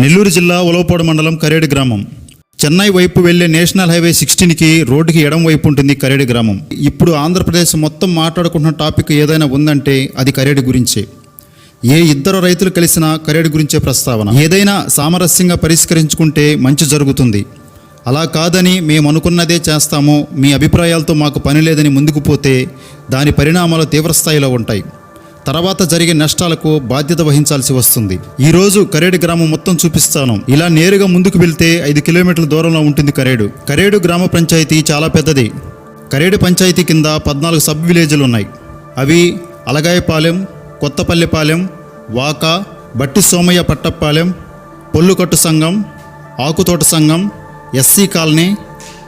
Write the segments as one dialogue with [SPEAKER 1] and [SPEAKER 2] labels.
[SPEAKER 1] నెల్లూరు జిల్లా ఉలవపాడు మండలం కరేడు గ్రామం. చెన్నై వైపు వెళ్ళే నేషనల్ హైవే సిక్స్టీన్కి రోడ్డుకి ఎడం వైపు ఉంటుంది కరేడు గ్రామం. ఇప్పుడు ఆంధ్రప్రదేశ్ మొత్తం మాట్లాడుకుంటున్న టాపిక్ ఏదైనా ఉందంటే అది కరేడు గురించే. ఏ ఇద్దరు రైతులు కలిసినా కరేడు గురించే ప్రస్తావన. ఏదైనా సామరస్యంగా పరిష్కరించుకుంటే మంచి జరుగుతుంది. అలా కాదని మేము అనుకున్నదే చేస్తాము మీ అభిప్రాయాలతో మాకు పని లేదని ముందుకు పోతే దాని పరిణామాలు తీవ్రస్థాయిలో ఉంటాయి. తర్వాత జరిగే నష్టాలకు బాధ్యత వహించాల్సి వస్తుంది. ఈ రోజు కరేడు గ్రామం మొత్తం చూపిస్తాను. ఇలా నేరుగా ముందుకు వెళ్తే ఐదు కిలోమీటర్ల దూరంలో ఉంటుంది కరేడు. కరేడు గ్రామ పంచాయతీ చాలా పెద్దది. కరేడు పంచాయతీ కింద పద్నాలుగు సబ్ విలేజ్లు ఉన్నాయి. అవి అలగాయపాలెం కొత్తపల్లిపాలెం వాక బట్టి సోమయ్య పట్టపాలెం పొల్లుకట్టు సంఘం ఆకుతోట సంఘం ఎస్సీ కాలనీ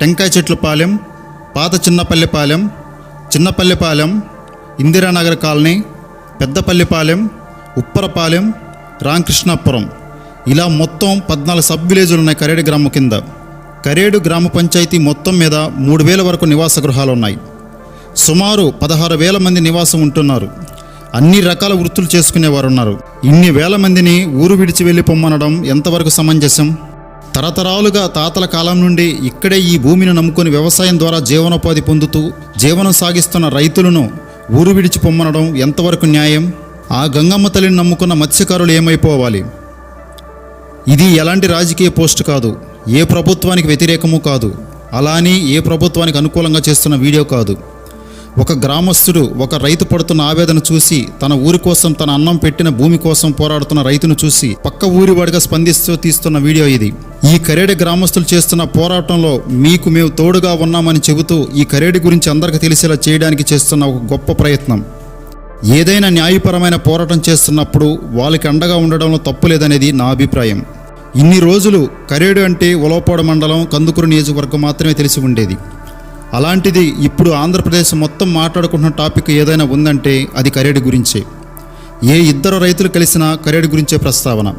[SPEAKER 1] టెంకాయ చెట్లపాలెం పాత చిన్నపల్లిపాలెం చిన్నపల్లిపాలెం ఇందిరానగర్ కాలనీ పెద్దపల్లిపాలెం ఉప్పరపాలెం రామకృష్ణాపురం. ఇలా మొత్తం పద్నాలుగు సబ్ విలేజులు ఉన్నాయి కరేడు గ్రామం కింద. కరేడు గ్రామ పంచాయతీ మొత్తం మీద మూడు వేల వరకు నివాస గృహాలు ఉన్నాయి. సుమారు పదహారు వేల మంది నివాసం ఉంటున్నారు. అన్ని రకాల వృత్తులు చేసుకునేవారు ఉన్నారు ఇన్ని వేల మందిని ఊరు విడిచి వెళ్ళి పొమ్మనడం ఎంతవరకు సమంజసం? తరతరాలుగా తాతల కాలం నుండి ఇక్కడే ఈ భూమిని నమ్ముకుని వ్యవసాయం ద్వారా జీవనోపాధి పొందుతూ జీవనం సాగిస్తున్న రైతులను ఊరు విడిచి పొమ్మనడం ఎంతవరకు న్యాయం? ఆ గంగమ్మ తల్లిని నమ్ముకున్న మత్స్యకారులు ఏమైపోవాలి? ఇది ఎలాంటి రాజకీయ పోస్ట్ కాదు ఏ ప్రభుత్వానికి వ్యతిరేకము కాదు. అలా అని ఏ ప్రభుత్వానికి అనుకూలంగా చేస్తున్న వీడియో కాదు. ఒక గ్రామస్తుడు ఒక రైతు పడుతున్న ఆవేదన చూసి తన ఊరి కోసం తన అన్నం పెట్టిన భూమి కోసం పోరాడుతున్న రైతును చూసి పక్క ఊరి వాడిగా స్పందిస్తూ తీస్తున్న వీడియో ఇది. ఈ కరేడి గ్రామస్తులు చేస్తున్న పోరాటంలో మీకు మేము తోడుగా ఉన్నామని చెబుతూ ఈ కరేడి గురించి అందరికీ తెలిసేలా చేయడానికి చేస్తున్న ఒక గొప్ప ప్రయత్నం. ఏదైనా న్యాయపరమైన పోరాటం చేస్తున్నప్పుడు వాళ్ళకి అండగా ఉండడంలో తప్పు లేదనేది నా అభిప్రాయం. ఇన్ని రోజులు కరేడు అంటే ఉలవపాడు మండలం కందుకూరు నియోజకవర్గం మాత్రమే తెలిసి ఉండేది. అలాంటిది ఇప్పుడు ఆంధ్రప్రదేశ్ మొత్తం మాట్లాడుకుంటున్న టాపిక్ ఏదైనా ఉందంటే అది కరేడు గురించే. ఏ ఇద్దరు రైతులు కలిసినా కరేడు గురించే ప్రస్తావన.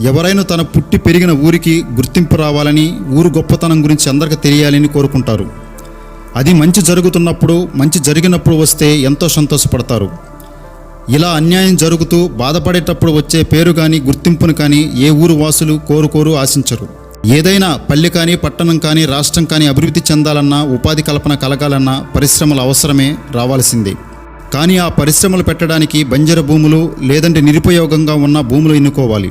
[SPEAKER 1] ఎవరైనా తన పుట్టి పెరిగిన ఊరికి గుర్తింపు రావాలని ఊరు గొప్పతనం గురించి అందరికీ తెలియాలని కోరుకుంటారు. అది మంచి జరుగుతున్నప్పుడు మంచి జరిగినప్పుడు వస్తే ఎంతో సంతోషపడతారు. ఇలా అన్యాయం జరుగుతూ బాధపడేటప్పుడు వచ్చే పేరు కానీ గుర్తింపును కానీ ఏ ఊరు వాసులు కోరుకోరు ఆశించరు. ఏదైనా పల్లె కానీ పట్టణం కానీ రాష్ట్రం కానీ అభివృద్ధి చెందాలన్నా ఉపాధి కల్పన కలగాలన్నా పరిశ్రమలు అవసరమే రావాల్సిందే. కానీ ఆ పరిశ్రమలు పెట్టడానికి బంజర భూములు లేదంటే నిరుపయోగంగా ఉన్న భూములు ఎన్నుకోవాలి.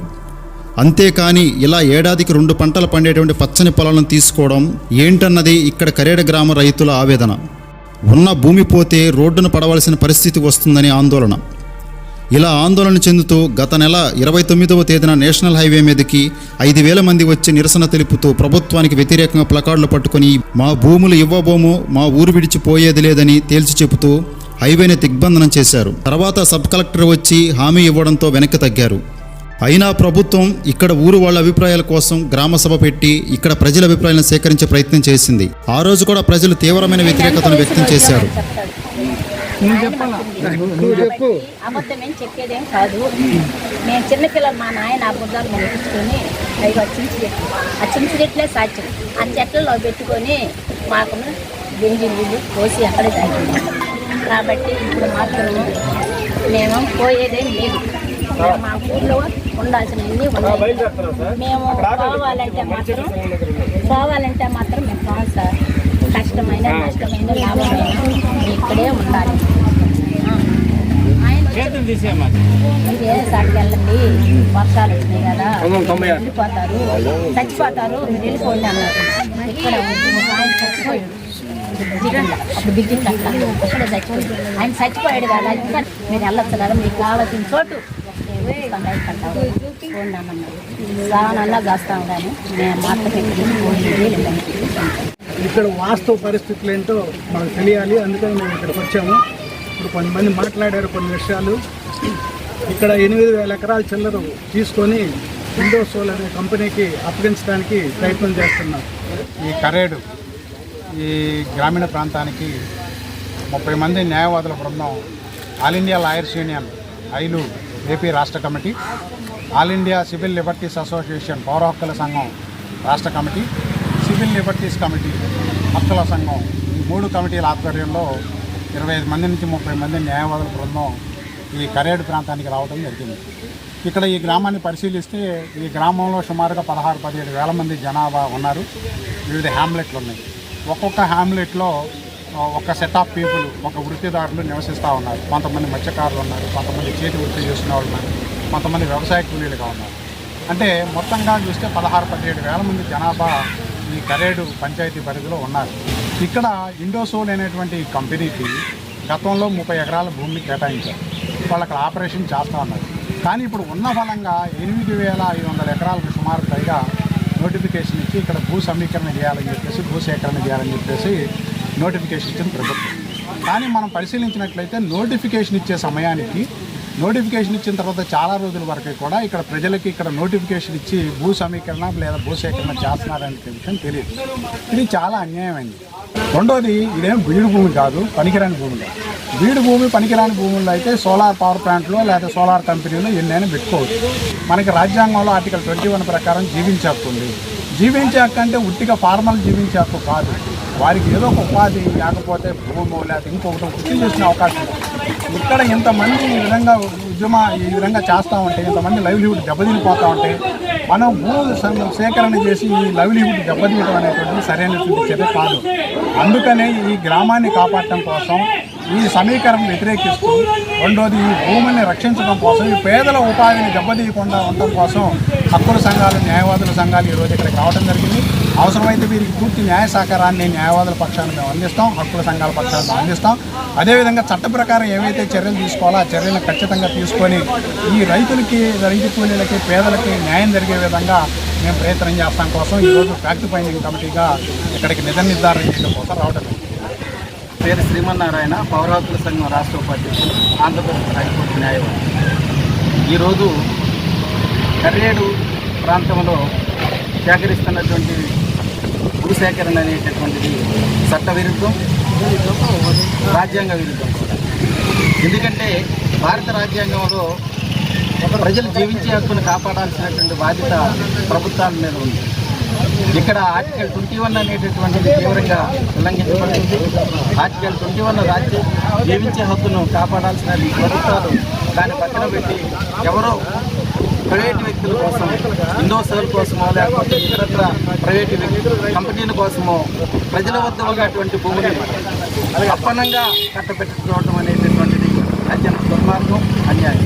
[SPEAKER 1] అంతేకాని ఇలా ఏడాదికి రెండు పంటలు పండేటువంటి పచ్చని పొలాలను తీసుకోవడం ఏంటన్నది ఇక్కడ కరేడ గ్రామ రైతుల ఆవేదన. ఉన్న భూమి పోతే రోడ్డును పడవలసిన పరిస్థితి వస్తుందని ఆందోళన. ఇలా ఆందోళన చెందుతూ గత నెల ఇరవై తొమ్మిదవ తేదీన నేషనల్ హైవే మీదకి ఐదు వేల మంది వచ్చి నిరసన తెలుపుతూ ప్రభుత్వానికి వ్యతిరేకంగా ప్లకార్డులు పట్టుకుని మా భూములు ఇవ్వబోము మా ఊరు విడిచిపోయేది లేదని తేల్చి చెబుతూ హైవేని దిగ్బంధనం చేశారు. తర్వాత సబ్ కలెక్టర్ వచ్చి హామీ ఇవ్వడంతో వెనక్కి తగ్గారు. అయినా ప్రభుత్వం ఇక్కడ ఊరు వాళ్ళ అభిప్రాయాల కోసం గ్రామ సభ పెట్టి ఇక్కడ ప్రజల అభిప్రాయాలను సేకరించే ప్రయత్నం చేసింది. ఆ రోజు కూడా ప్రజలు తీవ్రమైన వ్యతిరేకతను వ్యక్తం చేశారు.
[SPEAKER 2] అబద్ధమేం చెప్పేదేం కాదు. నేను చిన్నపిల్లలు మా నాయన ఆ బుద్ధాలు మనం పెట్టుకొని అవి చించి చెట్లు ఆ చించి చెట్లే సాధ్యం. ఆ చెట్లలో పెట్టుకొని మాకు గింజి నీళ్ళు పోసి అక్కడే తాగింది. కాబట్టి ఇప్పుడు మాత్రం మేము పోయేదేం లేదు. మా ఊళ్ళో ఉండాల్సినవన్నీ ఉన్నాయి. మేము పోవాలంటే మాత్రం పోవాలంటే మాత్రం మేము పోవాలి సార్. కష్టమైన నష్టమైన లాభమైన ఇక్కడే ఉండాలి. వెళ్ళండి. వర్షాలు వచ్చినాయి కదా. వెళ్ళిపోతారు. చచ్చిపోతారు. మీరు వెళ్ళిపోండి అన్నారు. ఇక్కడ ఆయన చచ్చిపోయాడు. దిగండ అప్పుడు దిగ్గింది అట్లా అక్కడే. చచ్చిపోయాడు. ఆయన చచ్చిపోయాడు కదా. ఇంకా మీరు వెళ్ళొచ్చు కదా. మీకు కావాల్సిన చోటు. పోండి అన్నారు సావనన్నా చేస్తాం కానీ మేము మాత్రం
[SPEAKER 3] ఇక్కడ వాస్తవ పరిస్థితులు ఏంటో మనకు తెలియాలి. అందుకని మేము ఇక్కడికి వచ్చాము. ఇప్పుడు కొంతమంది మాట్లాడారు కొన్ని విషయాలు. ఇక్కడ ఎనిమిది వేల ఎకరాల చిల్లరు తీసుకొని ఇండోసోల్ అనే కంపెనీకి అప్పగించడానికి ప్రయత్నం చేస్తున్నారు.
[SPEAKER 4] ఈ కరేడు ఈ గ్రామీణ ప్రాంతానికి ముప్పై మంది న్యాయవాదుల బృందం all India lawyers union AILU AP రాష్ట్ర committee all India civil liberties association పౌర హక్కుల సంఘం రాష్ట్ర కమిటీ సివిల్ లిబర్టీస్ కమిటీ హక్కుల సంఘం ఈ మూడు కమిటీల ఆధ్వర్యంలో ఇరవై ఐదు మంది నుంచి ముప్పై మంది న్యాయవాదుల బృందం ఈ కరేడు ప్రాంతానికి రావడం జరిగింది. ఇక్కడ ఈ గ్రామాన్ని పరిశీలిస్తే ఈ గ్రామంలో సుమారుగా పదహారు పదిహేడు వేల మంది జనాభా ఉన్నారు. వివిధ హ్యామ్లెట్లు ఉన్నాయి. ఒక్కొక్క హ్యామ్లెట్లో ఒక సెట్ ఆఫ్ పీపుల్ ఒక వృత్తిదారులు నివసిస్తూ ఉన్నారు. కొంతమంది మత్స్యకారులు ఉన్నారు కొంతమంది చేతి వృత్తి చేసిన వాళ్ళు ఉన్నారు కొంతమంది వ్యవసాయ కూలీలుగా ఉన్నారు. అంటే మొత్తంగా చూస్తే పదహారు పదిహేడు వేల మంది జనాభా ఈ కరేడు పంచాయతీ పరిధిలో ఉన్నారు. ఇక్కడ ఇండోసోల్ అనేటువంటి కంపెనీకి గతంలో ముప్పై ఎకరాల భూమిని కేటాయించారు. వాళ్ళు అక్కడ ఆపరేషన్ చేస్తూ ఉన్నారు. కానీ ఇప్పుడు ఉన్న ఫలంగా ఎనిమిది వేల ఐదు వందల ఎకరాలకు సుమారు పైగా నోటిఫికేషన్ ఇచ్చి ఇక్కడ భూ సమీకరణ చేయాలని చెప్పేసి భూ సేకరణ చేయాలని చెప్పేసి నోటిఫికేషన్ ఇచ్చిన ప్రభుత్వం. కానీ మనం పరిశీలించినట్లయితే నోటిఫికేషన్ ఇచ్చే సమయానికి నోటిఫికేషన్ ఇచ్చిన తర్వాత చాలా రోజుల వరకు కూడా ఇక్కడ ప్రజలకి ఇక్కడ నోటిఫికేషన్ ఇచ్చి భూ సమీకరణ లేదా భూసేకరణ చేస్తున్నారనే విషయం తెలియదు. ఇది చాలా అన్యాయమైంది. రెండోది ఇదేం బీడు భూమి కాదు పనికిరాని భూమి కాదు. బీడు భూమి పనికిరాని భూముల్లో అయితే సోలార్ పవర్ ప్లాంట్లో లేదా సోలార్ కంపెనీలో ఎన్నైనా పెట్టుకోవచ్చు. మనకి రాజ్యాంగంలో ఆర్టికల్ ట్వంటీ వన్ ప్రకారం జీవించేస్తుంది జీవించాక అంటే ఉట్టిగా ఫార్మల్ జీవించాక కాదు. వారికి ఏదో ఒక ఉపాధి లేకపోతే భూమో లేకపోతే ఇంకొకటి వృత్తి చేసిన అవకాశం ఉంది. ఇక్కడ ఇంతమంది ఈ విధంగా ఉద్యమ ఈ విధంగా చేస్తూ ఉంటే ఇంతమంది లైవ్లీహుడ్ దెబ్బతినిపోతూ ఉంటే మనం భూ సేకరణ చేసి ఈ లైవ్లీహుడ్ దెబ్బతీయడం అనేటువంటిది సరైనటువంటి చర్య కాదు. అందుకనే ఈ గ్రామాన్ని కాపాడటం కోసం ఈ సమీకరణ వ్యతిరేకిస్తూ రెండోది ఈ భూమిని రక్షించడం కోసం ఈ పేదల ఉపాధిని దెబ్బతీయకుండా ఉండటం కోసం హక్కుల సంఘాలు న్యాయవాదుల సంఘాలు ఈరోజు ఇక్కడికి రావడం జరిగింది. అవసరమైతే వీరికి పూర్తి న్యాయ సహకారాన్ని న్యాయవాదుల పక్షాన్ని మేము అందిస్తాం హక్కుల సంఘాల పక్షాన్ని మేము అందిస్తాం. అదేవిధంగా చట్ట ప్రకారం ఏవైతే చర్యలు తీసుకోవాలో ఆ చర్యలను ఖచ్చితంగా తీసుకొని ఈ రైతులకి రైతు కూలీలకి పేదలకి న్యాయం జరిగే విధంగా మేము ప్రయత్నం చేస్తాం కోసం ఈరోజు ఫ్యాక్ట్ ఫైండింగ్ కమిటీగా ఇక్కడికి నిజ నిర్ధారణ చేయడం కోసం రావడం
[SPEAKER 5] పేరు శ్రీమన్నారాయణ పౌర సంఘం రాష్ట్ర ఉపాధ్యక్షులు ఆంధ్రప్రదేశ్ హైకోర్టు న్యాయవాది. ఈరోజు కర్రేడు ప్రాంతంలో సేకరిస్తున్నటువంటి భూసేకరణ అనేటటువంటిది చట్ట విరుద్ధం రాజ్యాంగ విరుద్ధం కూడా. ఎందుకంటే భారత రాజ్యాంగంలో ప్రజలు జీవించే హక్కును కాపాడాల్సినటువంటి బాధ్యత ప్రభుత్వాల మీద ఉంది. ఇక్కడ ఆర్టికల్ ట్వంటీ వన్ అనేటటువంటిది తీవ్రంగా ఉల్లంఘించబడుతుంది ఆర్టికల్ ట్వంటీ వన్ రాజ్య జీవించే హక్కును కాపాడాల్సిన ప్రభుత్వాలు దాన్ని పక్కన పెట్టి ఎవరో ప్రైవేట్ వ్యక్తుల కోసం ఇండోసోల్ కోసమో లేకపోతే ఇతరత్ర ప్రైవేట్ కంపెనీల కోసమో ప్రజల వద్ద ఉన్నటువంటి భూమిని అప్పనంగా కట్టబెట్టుకోవడం అనేటటువంటిది అత్యంత దుర్మార్గం అన్యాయం.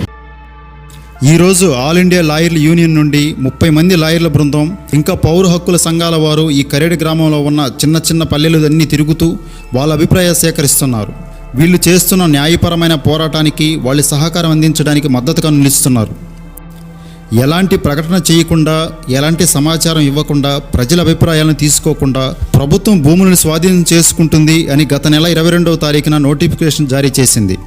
[SPEAKER 1] ఈరోజు ఆల్ ఇండియా లాయర్ల యూనియన్ నుండి ముప్పై మంది లాయర్ల బృందం ఇంకా పౌర హక్కుల సంఘాల వారు ఈ కరేడు గ్రామంలో ఉన్న చిన్న చిన్న పల్లెలన్నీ తిరుగుతూ వాళ్ళ అభిప్రాయాలు సేకరిస్తున్నారు. వీళ్ళు చేస్తున్న న్యాయపరమైన పోరాటానికి వాళ్ళు సహకారం అందించడానికి మద్దతుగా నిలుస్తున్నారు ఎలాంటి ప్రకటన చేయకుండా ఎలాంటి సమాచారం ఇవ్వకుండా ప్రజల అభిప్రాయాలను తీసుకోకుండా ప్రభుత్వం భూములను స్వాధీనం చేసుకుంటుంది అని గత నెల ఇరవై రెండవ తారీఖున నోటిఫికేషన్ జారీ చేసింది.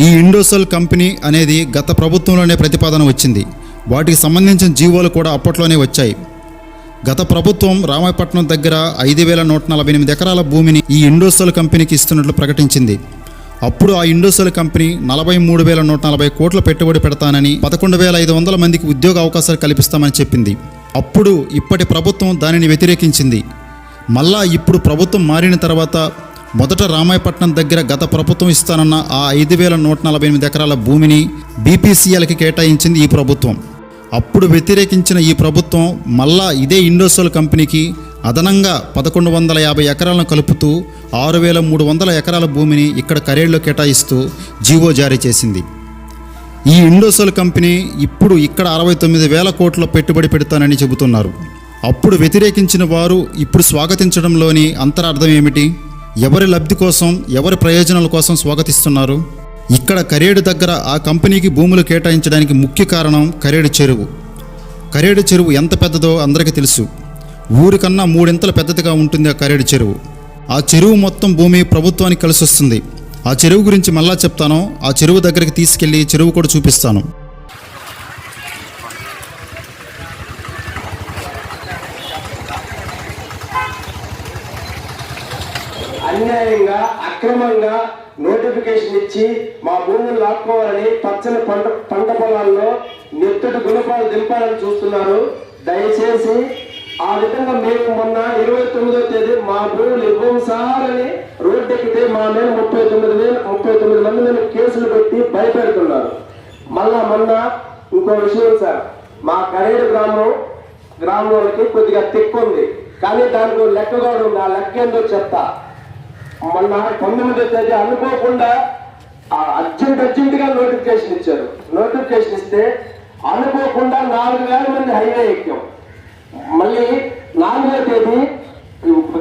[SPEAKER 1] ఈ ఇండోసెల్ కంపెనీ అనేది గత ప్రభుత్వంలోనే ప్రతిపాదన వచ్చింది. వాటికి సంబంధించిన జీవోలు కూడా అప్పట్లోనే వచ్చాయి. గత ప్రభుత్వం రామాయపట్నం దగ్గర ఐదు వేల నూట నలభై ఎనిమిది ఎకరాల భూమిని ఈ ఇండోసెల్ కంపెనీకి ఇస్తున్నట్లు ప్రకటించింది. అప్పుడు ఆ ఇండోసెల్ కంపెనీ నలభై మూడు వేల నూట నలభై కోట్ల పెట్టుబడి పెడతానని పదకొండు వేల ఐదు వందల మందికి ఉద్యోగ అవకాశాలు కల్పిస్తామని చెప్పింది. అప్పుడు ఇప్పటి ప్రభుత్వం దానిని వ్యతిరేకించింది. మళ్ళా ఇప్పుడు ప్రభుత్వం మారిన తర్వాత మొదట రామాయపట్నం దగ్గర గత ప్రభుత్వం ఇస్తానన్న ఆ ఐదు వేల నూట నలభై ఎనిమిది ఎకరాల భూమిని బీపీసీఎల్కి కేటాయించింది ఈ ప్రభుత్వం. అప్పుడు వ్యతిరేకించిన ఈ ప్రభుత్వం మళ్ళా ఇదే ఇండోసోల్ కంపెనీకి అదనంగా పదకొండు వందల యాభై ఎకరాలను కలుపుతూ ఆరు వేల మూడు వందల ఎకరాల భూమిని ఇక్కడ కరేళ్ళో కేటాయిస్తూ జీవో జారీ చేసింది. ఈ ఇండోసోల్ కంపెనీ ఇప్పుడు ఇక్కడ అరవై తొమ్మిది వేల కోట్ల పెట్టుబడి పెడతానని చెబుతున్నారు. అప్పుడు వ్యతిరేకించిన వారు ఇప్పుడు స్వాగతించడంలోని అంతరార్థం ఏమిటి? ఎవరి లబ్ధి కోసం ఎవరి ప్రయోజనాల కోసం స్వాగతిస్తున్నారు? ఇక్కడ కరేడు దగ్గర ఆ కంపెనీకి భూములు కేటాయించడానికి ముఖ్య కారణం కరేడు చెరువు. కరేడు చెరువు ఎంత పెద్దదో అందరికీ తెలుసు. ఊరికన్నా మూడింతలు పెద్దదిగా ఉంటుంది ఆ కరేడు చెరువు. ఆ చెరువు మొత్తం భూమి ప్రభుత్వానికి కలిసి వస్తుంది ఆ చెరువు గురించి మళ్ళా చెప్తాను. ఆ చెరువు దగ్గరికి తీసుకెళ్ళి చెరువు కూడా చూపిస్తాను.
[SPEAKER 6] అన్యాయంగా అక్రమంగా నోటిఫికేషన్ ఇచ్చి మా భూములు లాక్కోవాలని పచ్చని పంట పంట పొలాల్లో నెత్తటి గుణపాలు దింపాలని చూస్తున్నారు. దయచేసి ఆ విధంగా మేము మొన్న ఇరవై తొమ్మిదో తేదీ మా భూములు ఇవ్వం సార్ అని రోడ్డు ఎక్కితే మా మీద ముప్పై తొమ్మిది వేలు ముప్పై తొమ్మిది మంది మీద కేసులు పెట్టి భయపెడుతున్నారు. మళ్ళా మొన్న ఇంకో విషయం సార్. మా కరేడు గ్రామం గ్రామంలోకి కొద్దిగా తిక్కుంది కానీ దానికి లెక్కగాడు లెక్క కూడా ఉంది. ఆ లెక్క ఏందో చెప్తా. మొన్న తొమ్మిదో తేదీ అనుకోకుండా అర్జెంట్ అర్జెంట్గా నోటిఫికేషన్ ఇచ్చారు. నోటిఫికేషన్ ఇస్తే అనుకోకుండా నాలుగు వేల మంది హైవే ఎక్కాం. మళ్ళీ నాలుగో తేదీ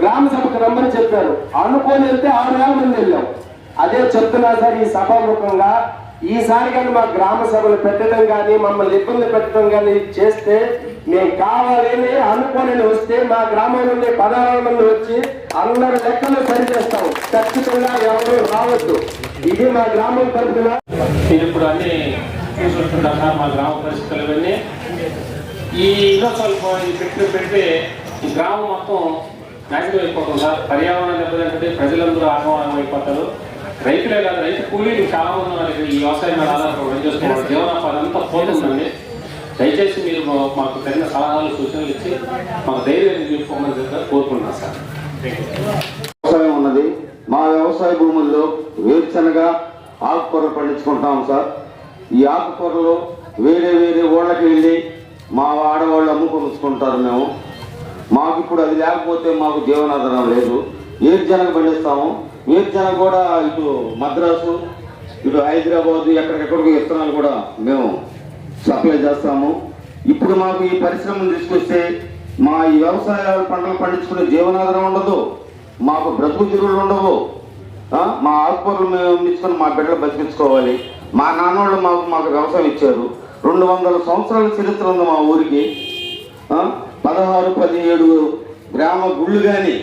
[SPEAKER 6] గ్రామ సభకు రమ్మని చెప్పారు. అనుకోని వెళ్తే ఆరు వేల మంది వెళ్ళాం. అదే చెప్తున్నా సార్ ఈ సభాముఖంగా ఈసారి కానీ మా గ్రామ సభలు పెట్టడం కానీ మమ్మల్ని ఇబ్బంది పెట్టడం కానీ చేస్తే మేము కావాలని అనుకోని వస్తే మా గ్రామం నుండి పదహారు మంది వచ్చి అందరు లెక్కలు సరిచేస్తాం ఖచ్చితంగా ఎవరు రావద్దు. ఇది మా గ్రామం తరఫున.
[SPEAKER 7] మీరు ఇప్పుడు అన్ని చూసుకుంటున్నారు సార్ మా గ్రామ పరిస్థితులు ఈ ఇన్నోసాలు పెట్టి పెడితే ఈ గ్రామం మొత్తం నాశనం అయిపోతుంది సార్. పర్యావరణం దెబ్బతింటే ప్రజలందరూ ఆహ్వానం అయిపోతారు. రైతులే కాదు రైతు కూలీలు చాలా మంది ఉన్నారు. ఇక్కడ ఈ వ్యవసాయం మీద ఆధారపడి చేసుకున్నారు జీవనోపాధి అంతా పోతుందండి. దయచేసి మీరు మాకు తగిన సలహాలు సూచనలు ఇచ్చి మాకు ధైర్యం నిలుపుకోమని చెప్పి కోరుకుంటున్నాను సార్.
[SPEAKER 8] వ్యవసాయం ఉన్నది. మా వ్యవసాయ భూముల్లో వేరుశనగ ఆకుకూరలు పండించుకుంటాం సార్. ఈ ఆకుకూరలు వేరే వేరే ఊళ్ళకి వెళ్ళి మా ఆడవాళ్ళు అమ్ముకొనుకుంటారు మేము. మాకు ఇప్పుడు అది లేకపోతే మాకు జీవనాధారం లేదు. వేరుశనగ పండిస్తాము. వేరుశనగ కూడా ఇటు మద్రాసు ఇటు హైదరాబాద్ ఎక్కడికెక్కడికి విత్తనాలు కూడా మేము సప్లై చేస్తాము. ఇప్పుడు మాకు ఈ పరిశ్రమను తీసుకొస్తే మా ఈ వ్యవసాయ పంటలు పండించుకునే జీవనాధారం ఉండదు. మాకు బ్రతుకు చిరువులు ఉండవు. మా ఆకుకూరలు మేము ఇచ్చుకొని మా బిడ్డలు బతికించుకోవాలి. మా నాన్నోళ్ళు మాకు మాకు వ్యవసాయం ఇచ్చారు. రెండు వందల సంవత్సరాల చరిత్ర ఉంది మా ఊరికి. పదహారు పదిహేడు గ్రామ గుళ్ళు కానీ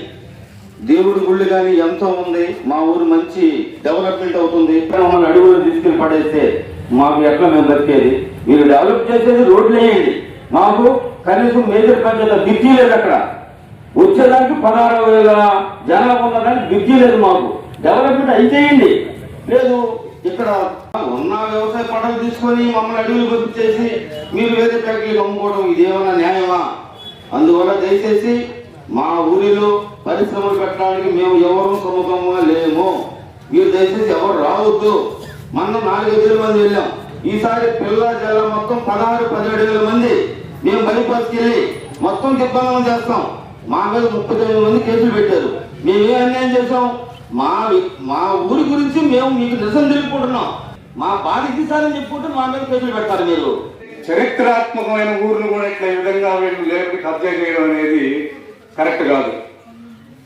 [SPEAKER 8] దేవుడి గుళ్ళు కానీ ఎంతో ఉంది. మా ఊరు మంచి డెవలప్మెంట్ అవుతుంది. ఇక్కడ మమ్మల్ని అడుగులు తీసుకెళ్ళి పడేస్తే మాకు ఎట్లా మేము బతికేది మీరు డెవలప్ చేసేది రోడ్లు వేయండి మాకు కనీసం మేజర్ పంచాయతీ బిర్జీ లేదు అక్కడ. వచ్చేదానికి పదహారు వేల జనాభా ఉన్నదానికి బిర్జీ లేదు మాకు. డెవలప్మెంట్ అయితే లేదు ఇక్కడ ఉన్న వ్యవసాయ పంటలు తీసుకొని మమ్మల్ని అడవులు పంపించేసి మీరు వేరే ఫ్యాక్టరీలు అమ్ముకోవడం ఇదేమన్నా న్యాయమా? అందువల్ల దయచేసి మా ఊరిలో పరిశ్రమలు పెట్టడానికి మేము ఎవరు సుముఖంగా లేము. మీరు దయచేసి ఎవరు రావద్దు. మనం నాలుగైదు మంది వెళ్ళాం. ఈసారి పిల్ల జిల్లా మొత్తం పదహారు పదిహేడు వేల మంది. మేము బయటపరికెళ్ళి మొత్తం దిగ్బంధనం చేస్తాం. మా మీద ముప్పై తొమ్మిది మంది కేసులు పెట్టారు. మేము ఏ అన్యాయం చేసాం మా మా ఊరి గురించి మేము మీకు నిజం తెలుపుకుంటున్నాం. మా బాధ తీసారని చెప్పుకుంటే మా మీద కేసులు పెడతారు మీరు.
[SPEAKER 9] చరిత్రాత్మకమైన ఊర్లు కూడా ఇట్లా ఈ విధంగా వీళ్ళు లేపి కబ్జా చేయడం అనేది కరెక్ట్ కాదు.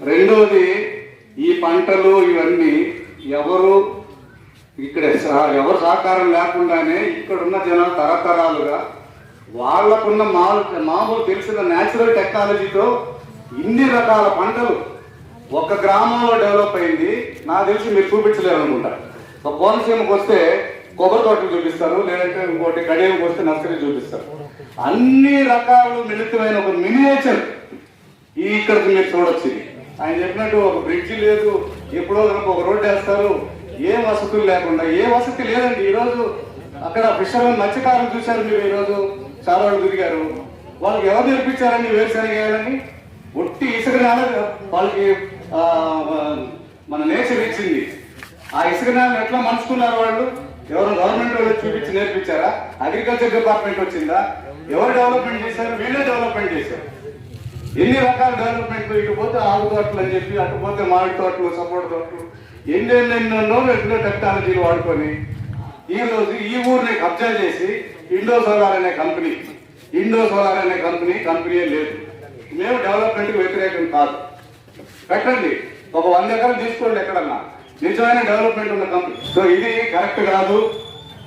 [SPEAKER 9] రెండోది ఈ పంటలు ఇవన్నీ ఎవరు ఇక్కడ ఎవరు సహకారం లేకుండానే ఇక్కడున్న జనాలు తరతరాలుగా వాళ్ళకున్న మామూలు మామూలు తెలిసిన న్యాచురల్ టెక్నాలజీతో ఇన్ని రకాల పంటలు ఒక గ్రామంలో డెవలప్ అయింది. నాకు తెలిసి మీరు చూపించలేరు అనుకుంటా కోనసీమకు వస్తే కొబ్బరి తోటలు చూపిస్తారు లేదంటే ఇంకోటి కడియంకి వస్తే నర్సరీ చూపిస్తారు. అన్ని రకాలు మిళితమైన ఒక మినియేచర్ ఈ ఇక్కడికి మీరు చూడొచ్చు. ఆయన చెప్పినట్టు ఒక బ్రిడ్జి లేదు ఎప్పుడో ఒక రోడ్డు వేస్తారు ఏ వసతులు లేకుండా ఏ వసతి లేదండి. ఈరోజు అక్కడ ఫిషర్మెన్ మత్స్యకారులు చూశారు మీరు ఈరోజు. చాలా వాళ్ళు తిరిగారు. వాళ్ళకి ఎవరు నేర్పించారండి వేరుశనగ వేయాలని? ఒట్టి ఇసుక నేల వాళ్ళకి మన నేచర్ ఇచ్చింది. ఆ ఇసుక నేలను ఎట్లా మనసుకున్నారు వాళ్ళు? ఎవరు గవర్నమెంట్ వాళ్ళు చూపించి నేర్పించారా? అగ్రికల్చర్ డిపార్ట్మెంట్ వచ్చిందా? ఎవరు డెవలప్మెంట్ చేశారు? వీళ్ళే డెవలప్మెంట్ చేశారు. ఎన్ని రకాల డెవలప్మెంట్ ఇటు పోతే ఆవు తోటలు అని చెప్పి అటు పోతే మామిడి తోటలు సపోర్ట్ తోటలు. ఎన్నెన్నెన్నో ఎన్నో టెక్నాలజీలు వాడుకొని ఈ రోజు ఈ ఊరిని కబ్జా చేసి ఇండో సోలార్ అనే కంపెనీ ఇండో సోలార్ అనే కంపెనీ కంపెనీ లేదు. మేము డెవలప్మెంట్కి వ్యతిరేకం కాదు. పెట్టండి. ఒక వంద ఎకరం తీసుకోండి ఎక్కడన్నా. నిజమైన డెవలప్మెంట్ ఉన్న కంపెనీ. సో ఇది కరెక్ట్ కాదు.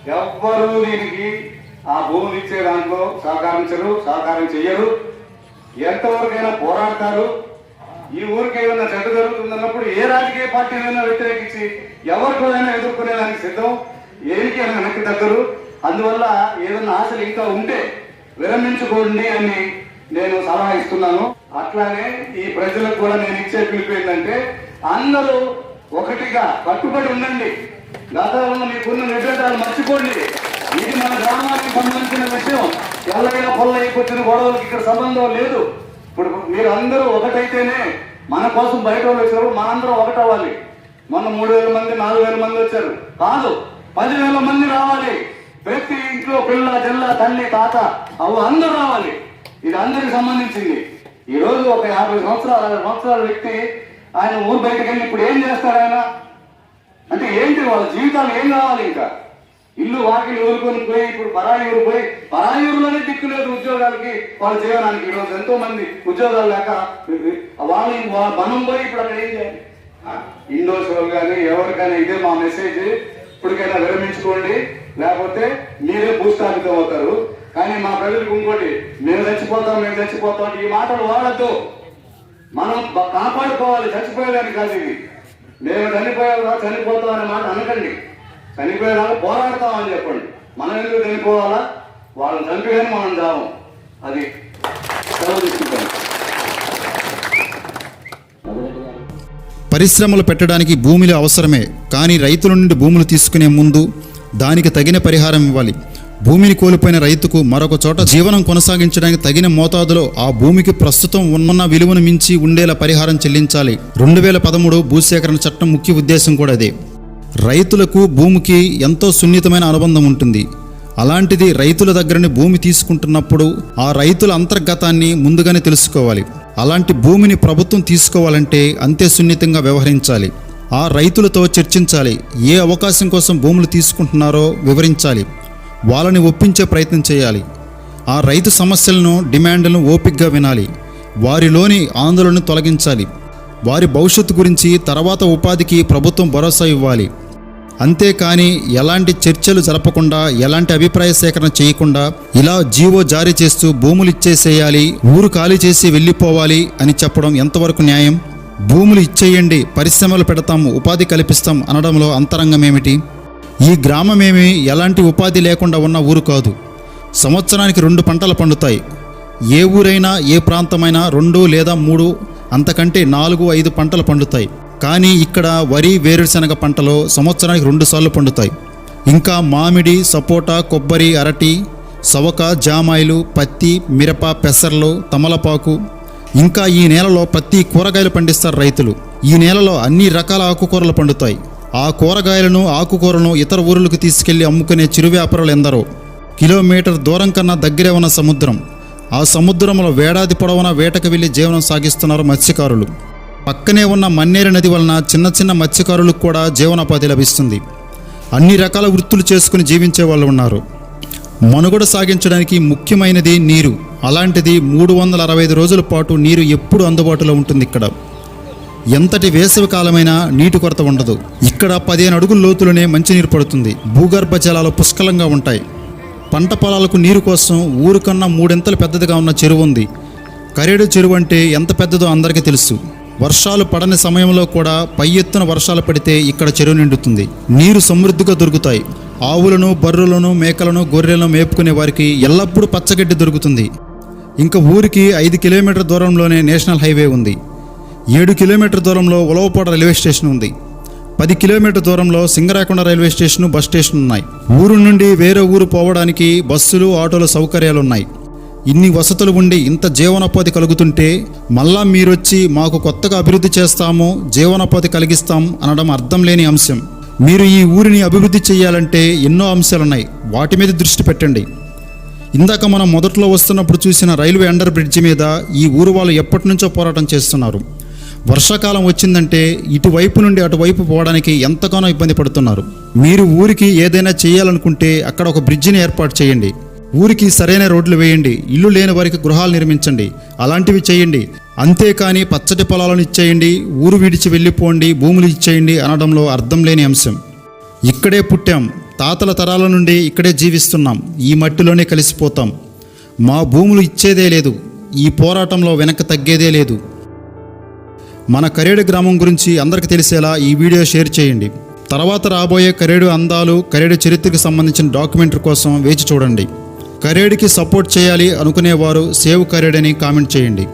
[SPEAKER 9] ఎవ్వరూ దీనికి ఆ భూములు ఇచ్చే దాంట్లో సహకరించరు సహకారం చెయ్యరు. ఎంతవరకైనా పోరాడతారు. ఈ ఊరికి ఏదైనా చెడ్డ జరుగుతుందన్నప్పుడు ఏ రాజకీయ పార్టీనైనా వ్యతిరేకించి ఎవరికైనా ఎదుర్కొనేదానికి సిద్ధం. ఏనికి అని వెనక్కి దగ్గరు అందువల్ల ఏదైనా ఆశలు ఇంకా ఉంటే విరమించుకోండి అని నేను సలహా ఇస్తున్నాను. అట్లానే ఈ ప్రజలకు కూడా నేను ఇచ్చే పిలుపు ఏంటంటే అందరూ ఒకటిగా కట్టుబడి ఉండండి. గతంలో మీకున్న నిర్దేశాలు మర్చిపోండి. ఇది మన గ్రామానికి సంబంధించిన విషయం. ఎల్లైనా పొల్లైపోతున్న గొడవలకి ఇక్కడ సంబంధం లేదు. ఇప్పుడు మీరు అందరూ ఒకటైతేనే మన కోసం బయట వాళ్ళు వచ్చినప్పుడు మనందరం ఒకటవ్వాలి. మొన్న మూడు వేల మంది నాలుగు వేల మంది వచ్చారు. కాదు పదివేల మంది రావాలి. ప్రతి ఇంట్లో పిల్ల జిల్ల తల్లి తాత అవు అందరూ రావాలి. ఇది అందరికి సంబంధించింది. ఈ రోజు ఒక యాభై సంవత్సరాల అరవై సంవత్సరాల వ్యక్తి ఆయన ఊరు బయటకు వెళ్ళి ఇప్పుడు ఏం చేస్తాడు ఆయన? అంటే ఏంటి వాళ్ళ జీవితాలు ఏం కావాలి ఇంకా? ఇల్లు వాకిలి ఊరుకొని పోయి ఇప్పుడు పరాయి ఊరు పోయి పరాయి ఊరులోనే దిక్కు లేదు ఉద్యోగాలకి వాళ్ళ జీవనానికి. ఈరోజు ఎంతో మంది ఉద్యోగాలు లేక వాళ్ళు వాళ్ళ మనం పోయి ఇప్పుడు అక్కడ ఏం చేయాలి? ఇండోస్ కానీ ఎవరికైనా ఇదే మా మెసేజ్ ఇప్పటికైనా విరమించుకోండి. లేకపోతే మీరే భూస్థాపితం అవుతారు. కానీ మా ప్రజలకు ఇంకోటి మేము చచ్చిపోతాం మేము చచ్చిపోతాం ఈ మాటలు వాడద్దు. మనం కాపాడుకోవాలి చచ్చిపోయేదాన్ని కాదు ఇది. మేము చనిపోయేదా చనిపోతాం అనే మాట అనకండి. చనిపోయేదాకా పోరాడతామని చెప్పండి. మనం ఎందుకు చనిపోవాలా? వాళ్ళని చంపేగానే మనం దాము అది
[SPEAKER 1] పరిశ్రమలు పెట్టడానికి భూములు అవసరమే కానీ రైతుల నుండి భూములు తీసుకునే ముందు దానికి తగిన పరిహారం ఇవ్వాలి. భూమిని కోల్పోయిన రైతుకు మరొక చోట జీవనం కొనసాగించడానికి తగిన మోతాదులో ఆ భూమికి ప్రస్తుతం ఉన్న విలువను మించి ఉండేలా పరిహారం చెల్లించాలి. రెండు వేల పదమూడు భూసేకరణ చట్టం ముఖ్య ఉద్దేశం కూడా అదే రైతులకు భూమికి ఎంతో సున్నితమైన అనుబంధం ఉంటుంది. అలాంటిది రైతుల దగ్గరని భూమి తీసుకుంటున్నప్పుడు ఆ రైతుల అంతర్గతాన్ని ముందుగానే తెలుసుకోవాలి. అలాంటి భూమిని ప్రభుత్వం తీసుకోవాలంటే అంతే సున్నితంగా వ్యవహరించాలి. ఆ రైతులతో చర్చించాలి. ఏ అవకాశం కోసం భూములు తీసుకుంటున్నారో వివరించాలి. వాళ్ళని ఒప్పించే ప్రయత్నం చేయాలి. ఆ రైతు సమస్యలను డిమాండ్లను ఓపిక్గా వినాలి. వారిలోని ఆందోళనను తొలగించాలి. వారి భవిష్యత్తు గురించి తర్వాత ఉపాధికి ప్రభుత్వం భరోసా ఇవ్వాలి. అంతేకాని ఎలాంటి చర్చలు జరపకుండా ఎలాంటి అభిప్రాయ సేకరణ చేయకుండా ఇలా జీవో జారీ చేస్తూ భూములు ఇచ్చేసేయాలి ఊరు ఖాళీ చేసి వెళ్ళిపోవాలి అని చెప్పడం ఎంతవరకు న్యాయం? భూములు ఇచ్చేయండి పరిశ్రమలు పెడతాం ఉపాధి కల్పిస్తాం అనడంలో అంతరంగం ఏమిటి? ఈ గ్రామమేమి ఎలాంటి ఉపాధి లేకుండా ఉన్న ఊరు కాదు. సంవత్సరానికి రెండు పంటలు పండుతాయి. ఏ ఊరైనా ఏ ప్రాంతమైనా రెండు లేదా మూడు అంతకంటే నాలుగు ఐదు పంటలు పండుతాయి. కానీ ఇక్కడ వరి వేరుశనగ పంటలో సంవత్సరానికి రెండు సార్లు పండుతాయి. ఇంకా మామిడి సపోటా కొబ్బరి అరటి సవక జామాయిలు పత్తి మిరప పెసర్లు తమలపాకు. ఇంకా ఈ నేలలో ప్రతి కూరగాయలు పండిస్తారు రైతులు. ఈ నేలలో అన్ని రకాల ఆకుకూరలు పండుతాయి. ఆ కూరగాయలను ఆకుకూరలను ఇతర ఊరులకు తీసుకెళ్ళి అమ్ముకునే చిరు వ్యాపారులు ఎందరో. కిలోమీటర్ దూరం కన్నా దగ్గరే ఉన్న సముద్రం. ఆ సముద్రంలో వేడాది పొడవునా వేటకు వెళ్ళి జీవనం సాగిస్తున్నారు మత్స్యకారులు. పక్కనే ఉన్న మన్నేరు నది వలన చిన్న చిన్న మత్స్యకారులకు కూడా జీవనోపాధి లభిస్తుంది. అన్ని రకాల వృత్తులు చేసుకుని జీవించే వాళ్ళు ఉన్నారు. మనుగడ సాగించడానికి ముఖ్యమైనది నీరు. అలాంటిది మూడు వందల అరవై ఐదు రోజుల పాటు నీరు ఎప్పుడు అందుబాటులో ఉంటుంది ఇక్కడ. ఎంతటి వేసవి కాలమైనా నీటి కొరత ఉండదు. ఇక్కడ పదిహేను అడుగుల లోతులోనే మంచినీరు పడుతుంది. భూగర్భ జలాలు పుష్కలంగా ఉంటాయి. పంట పొలాలకు నీరు కోసం ఊరు కన్నా మూడింతలు పెద్దదిగా ఉన్న చెరువు ఉంది. కరేడు చెరువు అంటే ఎంత పెద్దదో అందరికీ తెలుసు. వర్షాలు పడని సమయంలో కూడా పై ఎత్తున వర్షాలు పడితే ఇక్కడ చెరువు నిండుతుంది. నీరు సమృద్ధిగా దొరుకుతాయి. ఆవులను బర్రెలను మేకలను గొర్రెలను మేపుకునే వారికి ఎల్లప్పుడూ పచ్చగడ్డి దొరుకుతుంది. ఇంకా ఊరికి ఐదు కిలోమీటర్ దూరంలోనే నేషనల్ హైవే ఉంది. ఏడు కిలోమీటర్ దూరంలో ఉలవపాడ రైల్వే స్టేషన్ ఉంది. పది కిలోమీటర్ దూరంలో Singarakonda railway station bus station ఉన్నాయి ఊరు నుండి వేరే ఊరు పోవడానికి బస్సులు ఆటోల సౌకర్యాలు ఉన్నాయి ఇన్ని వసతులు ఉండి ఇంత జీవనోపాధి కలుగుతుంటే మళ్ళా మీరొచ్చి మాకు కొత్తగా అభివృద్ధి చేస్తాము జీవనోపాధి కలిగిస్తాం అనడం అర్థం లేని అంశం. మీరు ఈ ఊరిని అభివృద్ధి చేయాలంటే ఎన్నో అంశాలున్నాయి. వాటి మీద దృష్టి పెట్టండి. ఇందాక మనం మొదట్లో వస్తున్నప్పుడు చూసిన రైల్వే అండర్ బ్రిడ్జి మీద ఈ ఊరు వాళ్ళు ఎప్పటి నుంచో పోరాటం చేస్తున్నారు. వర్షాకాలం వచ్చిందంటే ఇటువైపు నుండి అటువైపు పోవడానికి ఎంతగానో ఇబ్బంది పడుతున్నారు. మీరు ఊరికి ఏదైనా చేయాలనుకుంటే అక్కడ ఒక బ్రిడ్జిని ఏర్పాటు చేయండి. ఊరికి సరైన రోడ్లు వేయండి. ఇల్లు లేని వారికి గృహాలు నిర్మించండి. అలాంటివి చేయండి. అంతేకాని పచ్చటి పొలాలను ఇచ్చేయండి. ఊరు విడిచి వెళ్ళిపోండి. భూములు ఇచ్చేయండి అనడంలో అర్థం లేని అంశం. ఇక్కడే పుట్టాం. తాతల తరాల నుండి ఇక్కడే జీవిస్తున్నాం. ఈ మట్టిలోనే కలిసిపోతాం. మా భూములు ఇచ్చేదే లేదు. ఈ పోరాటంలో వెనక్కి తగ్గేదే లేదు. మన కరేడు గ్రామం గురించి అందరికీ తెలిసేలా ఈ వీడియో షేర్ చేయండి. తర్వాత రాబోయే కరేడు అందాలు కరేడు చరిత్రకు సంబంధించిన డాక్యుమెంటరీ కోసం వేచి చూడండి. కరేడుకి సపోర్ట్ చేయాలి అనుకునేవారు సేవ్ కరేడ్ అని కామెంట్ చేయండి.